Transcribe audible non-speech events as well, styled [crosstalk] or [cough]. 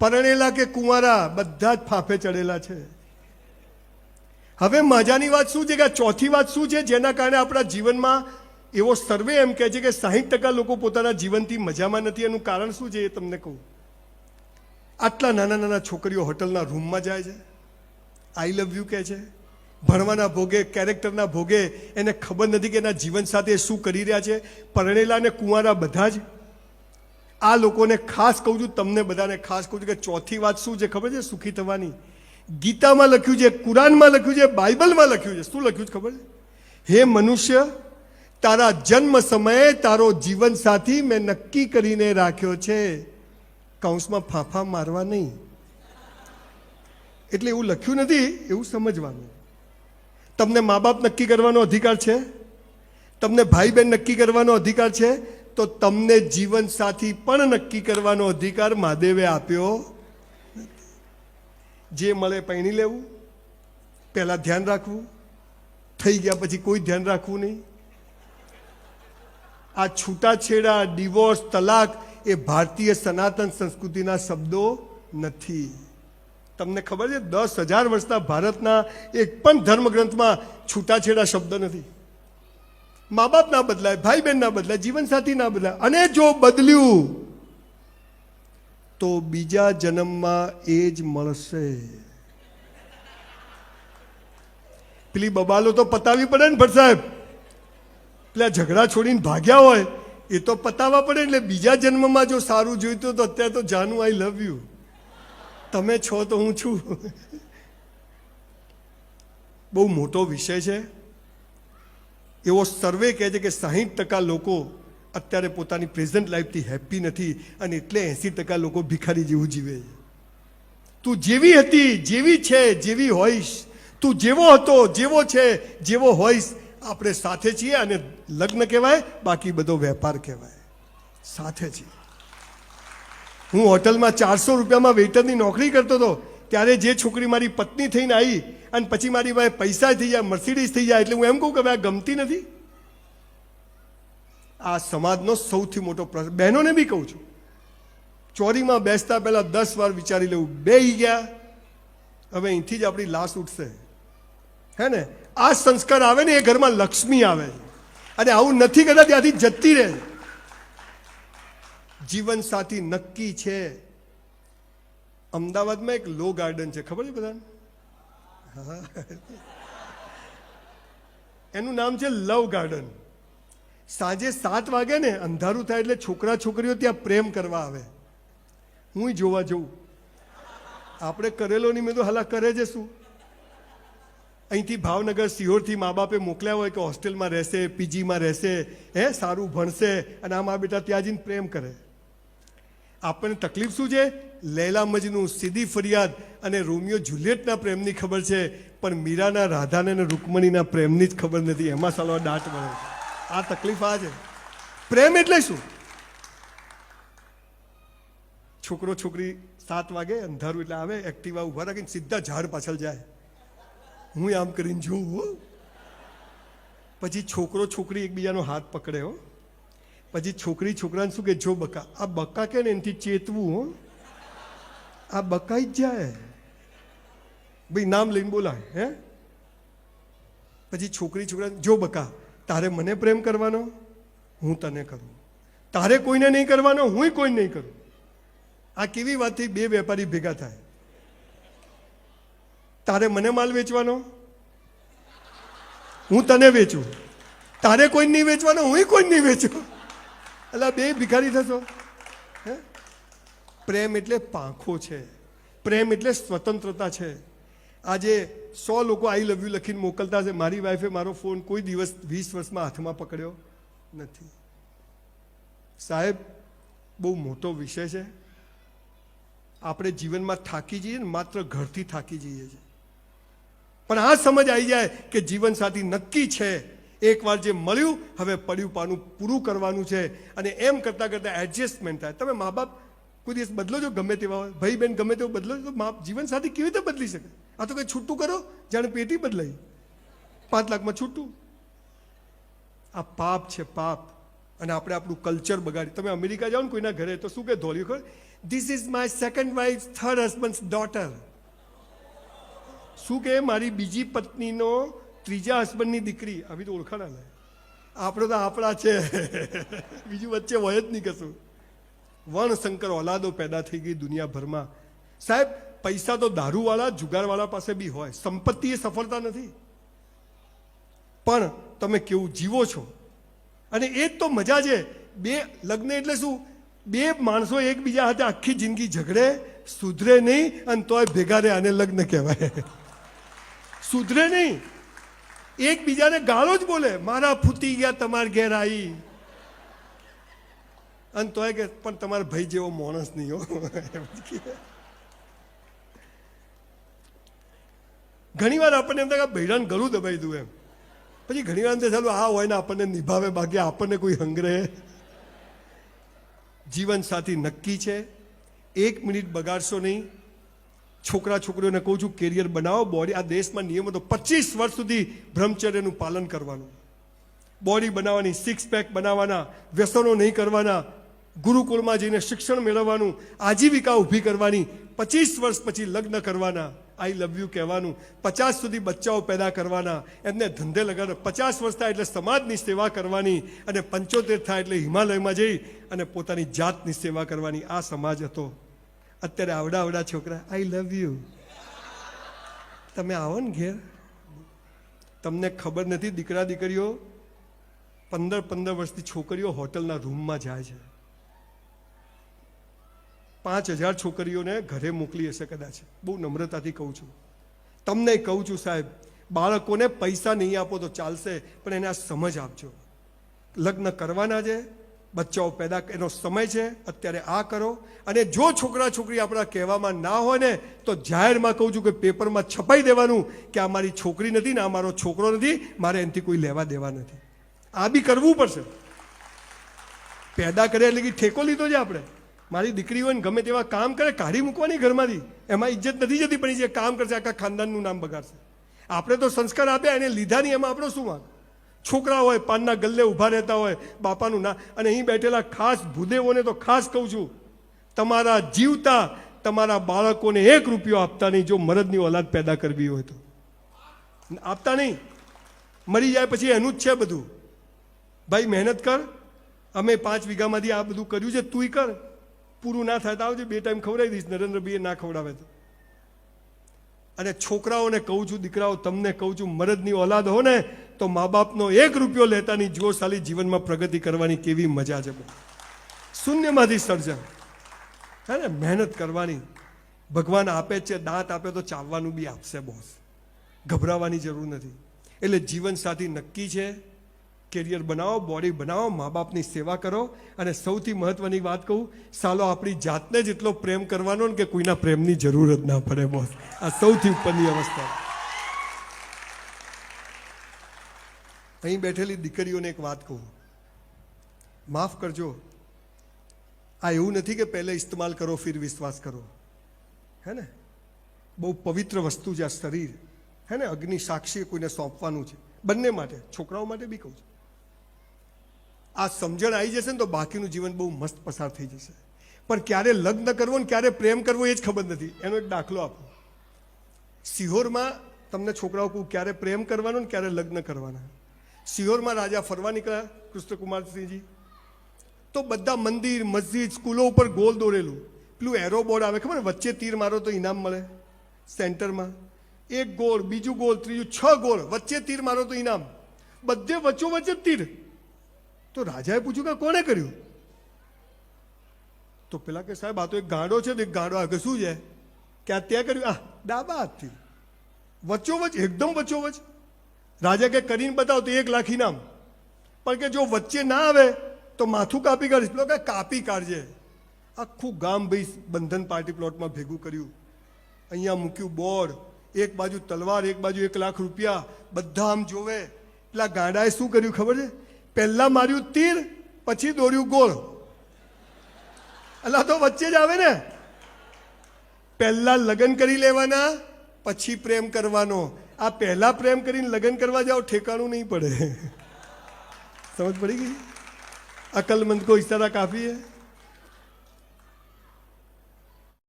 પરણેલા કે કુંવારા, બધા જ ફાંફે ચડેલા છે. હવે મજાની વાત શું છે કે ચોથી વાત શું છે? જેના કારણે આપણા જીવનમાં એવો સર્વે એમ કહે છે કે સાહીઠ ટકા લોકો પોતાના જીવનથી મજામાં નથી. એનું કારણ શું છે એ તમને કહું. આટલા નાના નાના છોકરીઓ હોટલના રૂમમાં જાય છે. આઈ લવ યુ કહે છે. ભણવાના ભોગે, કેરેક્ટરના ભોગે એને ખબર નથી કે એના જીવન સાથે શું કરી રહ્યા છે. પરણેલા અને કુંવારા બધા જ આ લોકોને ખાસ કહું છું, તમને બધાને ખાસ કહું છું કે ચોથી વાત શું છે ખબર છે? સુખી થવાની. ગીતામાં લખ્યું છે, કુરાનમાં લખ્યું છે, બાઇબલમાં લખ્યું છે. શું લખ્યું છે ખબર છે? હે મનુષ્ય, તારા જન્મ સમયે તારો જીવન સાથી મેં નક્કી કરીને રાખ્યો છે. કૌંસમાં ફાંફા મારવા નહીં. એટલે એવું લખ્યું નથી, એવું સમજવાનું. તમને મા બાપ નક્કી કરવાનો અધિકાર છે? તમને ભાઈ બહેન નક્કી કરવાનો અધિકાર છે? તો તમને જીવન સાથી પણ નક્કી કરવાનો અધિકાર મહાદેવે આપ્યો. જે મળે પૈણી લેવું, પહેલાં ધ્યાન રાખવું. થઈ ગયા પછી કોઈ ધ્યાન રાખવું નહીં. આ છૂટાછેડા, ડિવોર્સ, તલાક એ ભારતીય સનાતન સંસ્કૃતિના શબ્દો નથી. તમને ખબર છે, દસ હજાર વર્ષના ભારતના એક પણ ધર્મગ્રંથમાં છૂટાછેડા શબ્દ નથી. મા બાપ ના બદલાય ભાઈ બહેન ના બદલાય જીવનસાથી ના બદલાય, અને જો બદલ્યું, તો બીજા જન્મમાં એ જ મળશે. પેલી બબાલો તો પતાવી પડે ને ભટ્ટ સાહેબ પેલા ઝઘડા છોડીને ભાગ્યા હોય, એ તો પતાવવા પડે એટલે બીજા જન્મમાં જો સારું જોઈતું તો અત્યારે તો જાનું આઈ લવ યુ તમે છો તો હું છું. બહુ મોટો વિષય છે. એવો સર્વે કહે છે કે સાહીઠ ટકા લોકો અત્યારે પોતાની પ્રેઝન્ટ લાઈફથી હેપી નથી અને એટલે એંસી ટકા લોકો ભિખારી જેવું જીવે છે. તું જેવી હતી, જેવી છે, જેવી હોઈશ. તું જેવો હતો, જેવો છે, જેવો હોઈશ. આપણે સાથે છીએ અને લગ્ન કહેવાય, બાકી બધો વેપાર કહેવાય. સાથે છીએ. હું હોટલમાં ચારસો રૂપિયામાં વેઇટરની નોકરી કરતો હતો. ત્યારે જે છોકરી મારી પત્ની થઈને આવી અને પછી મારી પાસે પૈસા થઈ જાય મર્સિડીઝ થઈ જાય એટલે હું એમ કહું કે આ ગમતી નથી. આ સમાજનો સૌથી મોટો પ્રશ્ન, બહેનોને બી કહું છું, ચોરીમાં બેસતા પહેલાં દસ વાર વિચારી લેવું. બે ગયા, હવે અહીંથી જ આપણી લાશ ઉઠશે. હે ને? આ સંસ્કાર આવે ને એ ઘરમાં લક્ષ્મી આવે. અને આવું નથી કરતા, ત્યાંથી જતી રહે. જીવન સાથી નક્કી છે. અમદાવાદમાં એક લો ગાર્ડન છે. ખબર છે બધાને. એનું નામ છે લવ ગાર્ડન. સાંજે સાત વાગે ને અંધારું થાય એટલે છોકરા છોકરીઓ ત્યાં પ્રેમ કરવા આવે. હું જોવા જઉં. આપણે કરેલો નહીં મેં તો હલા કરે છે શું? અહીંથી ભાવનગર સિહોરથી મા બાપે મોકલ્યા હોય કે હોસ્ટેલમાં રહેશે પીજીમાં રહેશે હે સારું ભણશે અને આ મા બેટા ત્યાં જઈને પ્રેમ કરે. આપણને તકલીફ શું છે? લૈલા મજનું સીધી ફરિયાદ અને રોમિયો જુલિયટના પ્રેમની ખબર છે, પણ મીરાના, રાધાને અને રૂકમણીના પ્રેમની જ ખબર નથી. એમાં સાલો દાટ મળે આ તકલીફ આ છે. પ્રેમ એટલે શું? છોકરો છોકરી સાત વાગે અંધારું એટલે આવે, એક્ટિવા ઊભા રાખીને સીધા ઝાડ પાછળ જાય. હું આમ કરીને જોઉં પછી છોકરો છોકરી એકબીજાનો હાથ પકડે, હો. પછી છોકરી છોકરાને શું કે, જો બકા, આ બકા કે ને એનાથી ચેતવું, હો? આ બકાઈ જ જાય. ભાઈ, નામ લઈને બોલાય, હે? પછી છોકરી છોકરા જો બકા, તારે મને પ્રેમ કરવાનો? હું તને કરું. તારે કોઈને નહીં કરવાનો હું કોઈ નહીં કરું. આ કેવી વાતથી બે વેપારી ભેગા થાય? તારે મને માલ વેચવાનો? હું તને વેચું. તારે કોઈ નહીં વેચવાનો હું કોઈ નહીં વેચું. એટલે બે ભિખારી થશો? હે? પ્રેમ એટલે પાંખો છે. પ્રેમ એટલે સ્વતંત્રતા છે. આજે સો લોકો આઈ લવ યુ લખીને મોકલતા છે મારી વાઈફે મારો ફોન કોઈ દિવસ વીસ વર્ષમાં હાથમાં પકડ્યો નથી. સાહેબ, બહુ મોટો વિષય છે. આપણે જીવનમાં થાકી જઈએ ને માત્ર ઘરથી થાકી જઈએ છીએ. પણ આ સમજ આવી જાય કે જીવનસાથી નક્કી છે એકવાર જે મળ્યું, હવે પડ્યું પાનું પૂરું કરવાનું છે. અને એમ કરતાં કરતાં એડજસ્ટમેન્ટ થાય. તમે મા બાપ કોઈ દિવસ બદલો છો ગમે તેવા હોય? ભાઈ બહેન ગમે તેવું બદલો તો મા જીવનસાથી કેવી રીતે બદલી શકે? આ તો કંઈ છૂટું કરો? જાણે પેટી બદલાઈ. પાંચ લાખમાં છૂટું. આ પાપ છે પાપ. અને આપણે આપણું કલ્ચર બગાડી. તમે અમેરિકા જાઓ ને કોઈના ઘરે, તો શું કે ધોલ્યું ખબર? This is my second wife third husband daughter શું કે મારી બીજી પત્નીનો ત્રીજા હસબન્ડની દીકરી, આવી તો ઓળખાણા ને. આપણો તો આપણા છે. [laughs] બીજું વચ્ચે હોય જ નહીં કશું. વર્ણશંકર ઓલાદો પેદા થઈ ગઈ દુનિયાભરમાં. સાહેબ, પૈસા તો દારૂવાળા, જુગારવાળા પાસે બી હોય. સંપત્તિ એ સફળતા નથી. પણ તમે કેવું જીવો છો? અને એ જ તો મજા છે. બે લગ્ન એટલે શું? બે માણસો એકબીજા સાથે આખી જિંદગી ઝઘડે, સુધરે નહીં અને તોય ભેગા રહે આને લગ્ન કહેવાય. [laughs] સુધરે નહીં. એકબીજાને ગાળો જ બોલે, મારા ફૂટી ગયા તમારા ઘેર આવી અને તોય કે, પણ તમારા ભાઈ જેવો માણસ નહીં હો. ઘણી વાર આપણને એમ થાય કે ભૈરાને ગળું દબાઈ દઉં એમ. પછી ઘણી વાર ચાલુ આ હોય ને આપણને નિભાવે, બાકી આપણને કોઈ હંગરે જીવન સાથી નક્કી છે. એક મિનિટ બગાડશો નહીં. છોકરા છોકરીઓને કહું છું કેરિયર બનાવો. બોડી આ દેશમાં નિયમો તો પચીસ વર્ષ સુધી બ્રહ્મચર્યનું પાલન કરવાનું. બોડી બનાવવાની સિક્સ પેક બનાવવાના, વ્યસનો નહીં કરવાના, ગુરુકુળમાં જઈને શિક્ષણ મેળવવાનું, આજીવિકા ઊભી કરવાની, પચીસ વર્ષ પછી લગ્ન કરવાના આઈ લવ યુ કહેવાનું, પચાસ સુધી બચ્ચાઓ પેદા કરવાના, એમને ધંધે લગાડવા પચાસ વર્ષ થાય એટલે સમાજની સેવા કરવાની અને પંચોતેર થાય એટલે હિમાલયમાં જઈ અને પોતાની જાતની સેવા કરવાની. આ સમાજ હતો. અત્યારે આવડા આવડા છોકરા આઈ લવ યુ તમે આવો ને ઘેર. તમને ખબર નથી દીકરા દીકરીઓ, પંદર પંદર વર્ષથી છોકરીઓ હોટલના રૂમમાં જાય છે. પાંચ હજાર છોકરીઓને ઘરે મોકલી હશે કદાચ. બહુ નમ્રતાથી કહું છું. તમને કહું છું સાહેબ, બાળકોને પૈસા નહીં આપો તો ચાલશે, પણ એને આ સમજ આપજો. લગ્ન કરવાના છે બચ્ચાઓ પેદા એનો સમય છે, અત્યારે આ કરો. અને જો છોકરા છોકરી આપણા કહેવામાં ના હોય ને, તો જાહેરમાં કહું છું કે પેપરમાં છપાઈ દેવાનું કે આ મારી છોકરી નથી ને આ મારો છોકરો નથી, મારે એનાથી કોઈ લેવા દેવા નથી. આ બી કરવું પડશે. પેદા કરે એટલે કે ઠેકો લીધો છે આપણે. મારી દીકરી હોય ને ગમે તેવા કામ કરે, કાઢી મૂકવાની ઘરમાંથી. એમાં ઇજ્જત નથી જતી પણ જે કામ કરશે, આખા ખાનદાનનું નામ બગાડશે. આપણે તો સંસ્કાર આપ્યા, એને લીધા નહીં, એમાં આપણો શું વાંક? છોકરા હોય, પાનના ગલ્લે ઊભા રહેતા હોય, બાપાનું ના. અને અહીં બેઠેલા ખાસ ભૂદેવોને તો ખાસ કહું છું, તમારા જીવતા તમારા બાળકોને એક રૂપિયો આપતા નહીં જો મરદની ઓલાદ પેદા કરવી હોય તો. આપતા નહીં. મરી જાય પછી એનું જ છે બધું. ભાઈ, મહેનત કર. અમે પાંચ વીઘામાંથી આ બધું કર્યું છે, તુંય કર. પૂરું ના થાય તો આવજે, બે ટાઈમ ખવડાવી દઈશ, નરેન્દ્રભાઈએ ના ખવડાવે તો. અને છોકરાઓને કહું છું, દીકરાઓ, તમને કહું છું, મરદની ઓલાદ હો ને તો મા બાપનો એક રૂપિયો લેતાની જોશાલી જીવનમાં પ્રગતિ કરવાની કેવી મજા છે. શૂન્યમાંથી સર્જન. હે ને મહેનત કરવાની. ભગવાન આપે છે, દાંત આપે તો ચાવવાનું બી આપશે બોસ ગભરાવાની જરૂર નથી. એટલે જીવન સાથી નક્કી છે કેરિયર બનાવો બોડી બનાવો મા બાપની સેવા કરો. અને સૌથી મહત્વની વાત કહું, સાલો આપણી જાતને જ એટલો પ્રેમ કરવાનો ને કે કોઈના પ્રેમની જરૂર જ ના પડે બોસ આ સૌથી ઉપરની અવસ્થા. અહીં બેઠેલી દીકરીઓને એક વાત કહું. માફ કરજો. આ એવું નથી કે પહેલે ઇસ્તેમાલ કરો, ફિર વિશ્વાસ કરો. હે ને? બહુ પવિત્ર વસ્તુ છે આ શરીર. હે ને? અગ્નિ સાક્ષી કોઈને સોંપવાનું છે. બંને માટે, છોકરાઓ માટે બી કહું છું. આ સમજણ આવી જશે ને તો બાકીનું જીવન બહુ મસ્ત પસાર થઈ જશે. પણ ક્યારે લગ્ન કરવો ને ક્યારે પ્રેમ કરવો એ જ ખબર નથી. એનો એક દાખલો આપો. સિહોરમાં તમને છોકરાઓ કહું, ક્યારે પ્રેમ કરવાનો ને ક્યારે લગ્ન કરવાના. સિહોરમાં રાજા ફરવા નીકળ્યા, કૃષ્ણકુમારસિંહજી. તો બધા મંદિર, મસ્જિદ, સ્કૂલો ઉપર ગોલ દોરેલું. પેલું એરો બોર્ડ આવે, ખબર? વચ્ચે તીર મારો તો ઇનામ મળે, સેન્ટરમાં. એક ગોળ, બીજું ગોળ, ત્રીજું, છ ગોળ, વચ્ચે તીર મારો તો ઇનામ. બધે વચ્ચો વચ્ચે તીર. તો રાજાએ પૂછ્યું કે કોણે કર્યું? તો પેલા કે, સાહેબ, આ તો એક ગાંડો છે એક ગાંડો આગળ શું છે? કે આ ત્યાં કર્યું આ ડાબા હાથથી વચ્ચો વચ એકદમ વચ્ચો વચ રાજા કે કરીને બતાવો તો એક લાખ ઇનામ પણ કે જો વચ્ચે ના આવે તો માથું કાપી કાઢીશ. પેલો કે કાપી કાઢજે. આખું ગામ ભાઈ બંધન પાર્ટી પ્લોટમાં ભેગું કર્યું. અહીંયા મૂક્યું બોર્ડ, એક બાજુ તલવાર, એક બાજુ એક લાખ રૂપિયા. બધા આમ જોવે. એટલા ગાંડાએ શું કર્યું ખબર છે? પહેલાં માર્યું તીર, પછી દોર્યું ગોળ. અલા તો વચ્ચે જ આવે ને. પહેલાં લગ્ન કરી લેવાના, પછી પ્રેમ કરવાનો. આ પહેલા પ્રેમ કરીને લગ્ન કરવા જાઓ, ઠેકાણું નહીં પડે. સમજ પડી ગઈ? અકલમંદ કો ઇશારા કાફી है